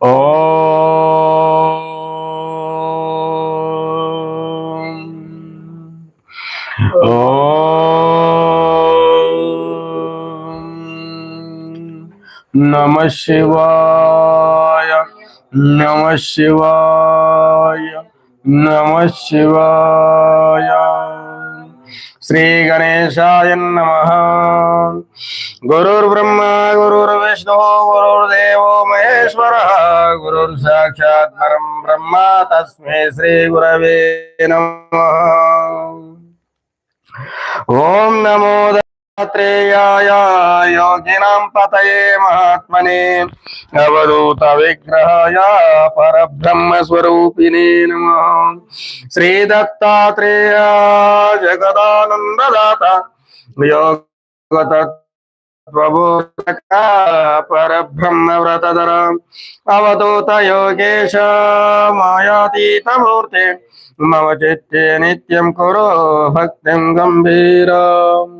ఓం నమ శివాయ నమ శివాయ నమ శివాయ శ్రీ గణేశాయ నమ. గురుర్బ్రహ్మ గురుర్విష్ణు గురుర్దేవో మహేశ్వర గురుర్ సాక్షాత్ పరం బ్రహ్మ తస్మై శ్రీ గురవే నమ. ఓం నమో త్రేయాయ యోగినాం పతయే మహాత్మనే. అవధూత విగ్రహాయ పరబ్రహ్మ స్వరూపిణే నమ. శ్రీ దత్తాత్రేయ జగదానందదాత యోగత పరబ్రహ్మ వ్రతధర. అవధూత యోగేశ మాయాతీతమూర్తే. మమ చిత్తే నిత్యం కురో భక్తిం గంభీరం.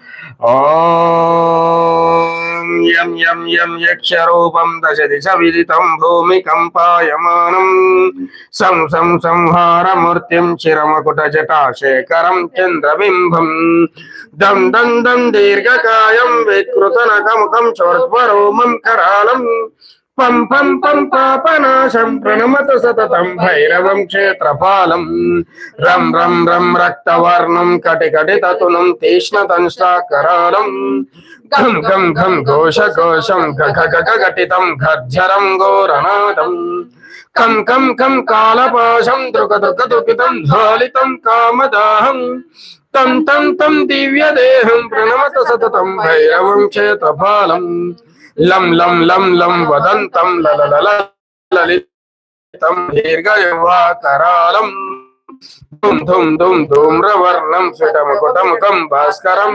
యం యం యం యక్షరూపం దశ దిశ విదితం భూమి కంపాయమానం సం సం సంహారమూర్తిం చిరమకుట జటాశేఖరం చంద్రబింబం. దం దం దం దీర్ఘకాయం వికృతనకముఖం చోర్ధ్వరోమం కరాళం. పం పం పం పాపనాశం ప్రణమత సతతం భైరవం క్షేత్రపాలం. రం రం రం రక్తవర్ణం కటి కటి తతునం తీష్ణతంష్టాకరాళం ఘం ఘం ఘం ఘోష ఘోషం గగ ఘటితం ఘర్జరం ఘోరనాదం. కం కం కం కాలపాశం దృక దృక దుఃఖితం ధ్వాలితం కామదాహం. తం తం తం దివ్యదేహం ప్రణమత సతతం భైరవం క్షేత్రపాలం. లం లం లం లం వదంతం లలలల లలితం దీర్ఘయవాకరాళం ధుం ధుం ధుం ధూమ్రవర్ణం సుటముకుటముఖం భాస్కరం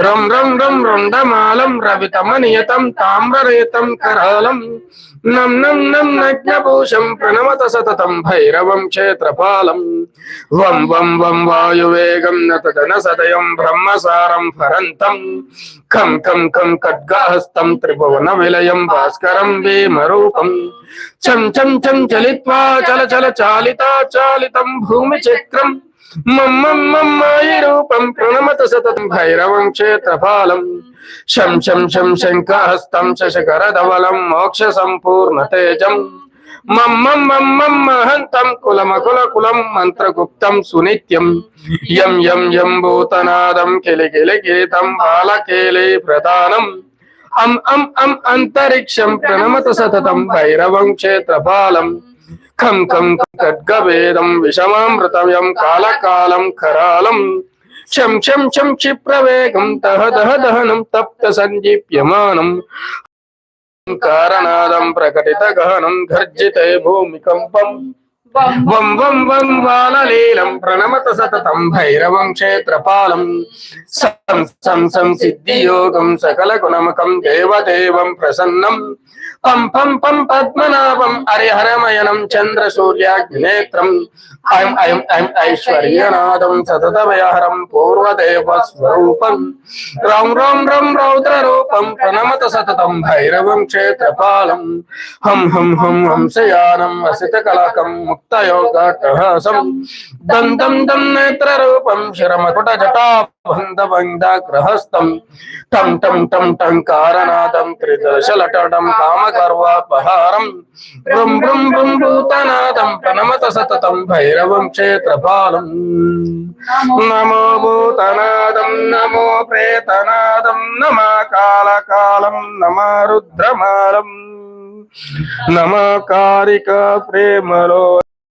రం రం రం రుండమాలం రవితమనియతం తామ్రరేతం కరాలం. నం నం నం నగ్నభూషం ప్రణమత సతతం భైరవం క్షేత్రపాలం. వం వం వం వాయువేగం నతదన సదయం బ్రహ్మసారం భరంతం. కం కం కం ఖడ్గహస్తం త్రిభువన విలయం భాస్కరం భీమరూపం. చం చం చం చలిత్వా చల చల చాలితా చాలితం భూమి చక్రం మమ్మం రూపం ప్రణమత సతతం భైరవం క్షేత్రపాలం శం శం శం శంఖహస్తం శశకరధవలం మోక్ష సంపూర్ణ తేజం. మమ్మం మమ్మం మహంతం కులమకుల కులం మంత్రగుప్తం సునిత్యం. యం యం యం భూతనాదం కిలి కిలి కిలితం బాలకేలి ప్రధానం. అం అం అం అంతరిక్షం ప్రణమత సతతం భైరవం క్షేత్రపాలం ఖం ఖం ఖడ్గవేదం విషమామృతవ్యం కాలకాలం కరాలం శం శం శం క్షిప్రవేగం దహ దహ దహనం తప్త సంజీప్యమానం. కారణాదం ప్రకటిత గహనం ఘర్జితే భూమికంపం వం. వం వం వాలలీలం ప్రణమత సతతం భైరవం క్షేత్రపాలం. సం సం సం సిద్ధియోగం సకల గుణముఖం దేవదేవం ప్రసన్నం. పం పం పం పద్మనాభం హరిహరమయనం చంద్ర సూర్యాగ్నేత్రం ఐం ఐం ఐం ఐశ్వర్యనాదం సతతమయహరం పూర్వదేవ స్వరూపం రౌం రౌం రం రౌద్ర రూపం ప్రణమత సతతం భైరవం క్షేత్రపాలం. హం హం హం హంసయానం వసిత కలకం ముక్తయోగటహసం దం దం దం నేత్ర రూపం శిరమకుట జటా బంధ బంధ గ్రహస్థం టం టం టం టం కారణాదం కామ కామగర్వాపహారం బృం బృం బృం భూతనాథం ప్రణమత సతతం భైరవం క్షేత్రపాలం నమో భూతనాదం నమో ప్రేతనాదం నమ కాళకాలం నమ రుద్రమాలం నమ కారిక ప్రేమలో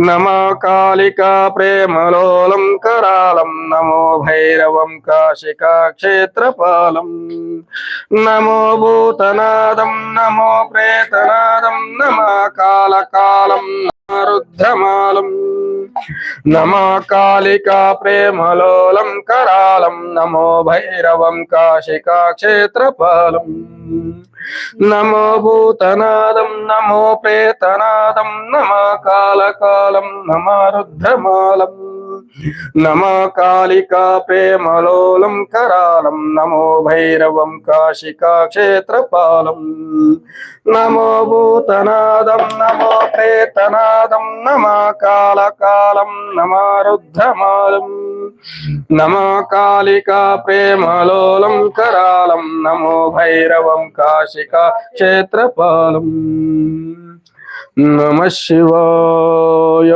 నమో కాళికా ప్రేమలోలంకరాళం నమో భైరవం కాశికా క్షేత్రపాలం నమో భూతనాదం నమో ప్రేతనాదం నమా కాళకాలం రుద్రమాలం నమో కాళికా ప్రేమలోలం కరాళం నమో భైరవం కాశికా క్షేత్రపాలం నమో భూతనాదం నమో ప్రేతనాదం నమా కాళకాలం నమ రుద్రమాలం నమ కాళికా ప్రేమలోలం కరాళం నమో భైరవం కాశికా క్షేత్రపాలం నమో భూతనాదం నమో ప్రేతనాదం నమ కాళకాలం నమ రుద్రమాలం నమో కాళికా ప్రేమలోలం కరాళం నమో భైరవం కాశికా క్షేత్రపాలం. नम शिवाय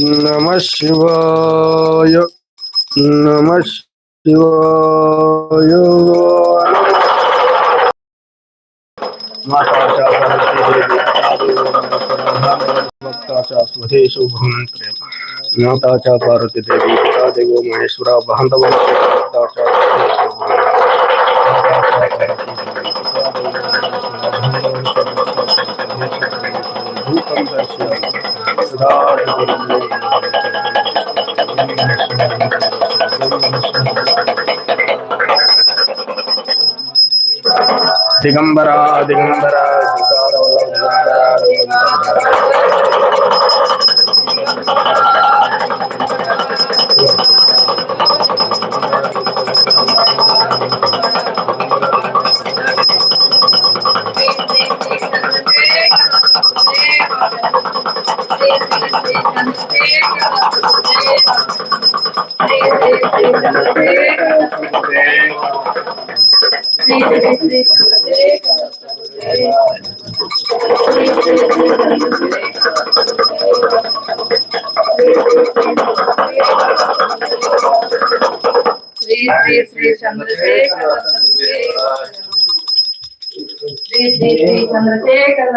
नम शिवाय नम शिवाय माता च माता च पार्वती देवी पिता देवो महेश्वरा माता च திகம்பரா திகம்பரா திகாரோ శ్రీ శ్రీ చంద్రశేఖర శ్రీ శ్రీ శ్రీ చంద్రశేఖర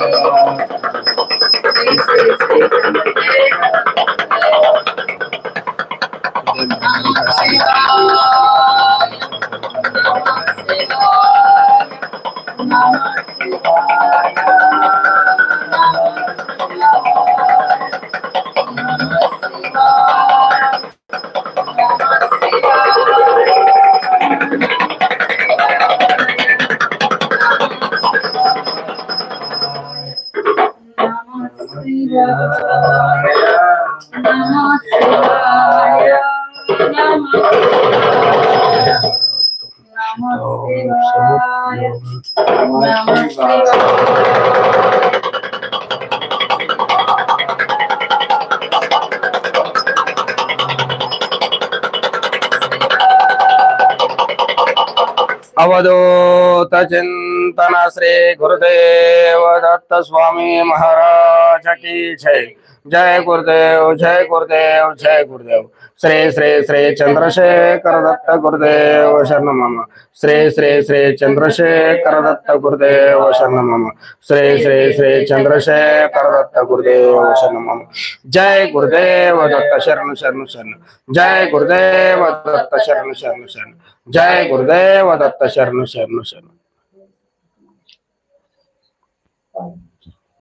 నమ अवधूत चिंतन श्री गुरुदेव दत्त स्वामी महाराज। की जय जय गुरुदेव जय गुरुदेव जय गुरुदेव श्री श्री श्री चंद्रशेखर दत्त गुरुदेव शरण मम श्री श्री श्री चंद्रशेखर दत्त गुरुदेव शरण मम श्री श्री श्री चंद्रशेखर दत्त गुरुदेव शरण मम जय गुरुदेव दत्त शरण शरण शरण। जय गुरुदेव दत्त शरण शरण शरण। जय गुरुदेव दत्त शरण शरण शरण।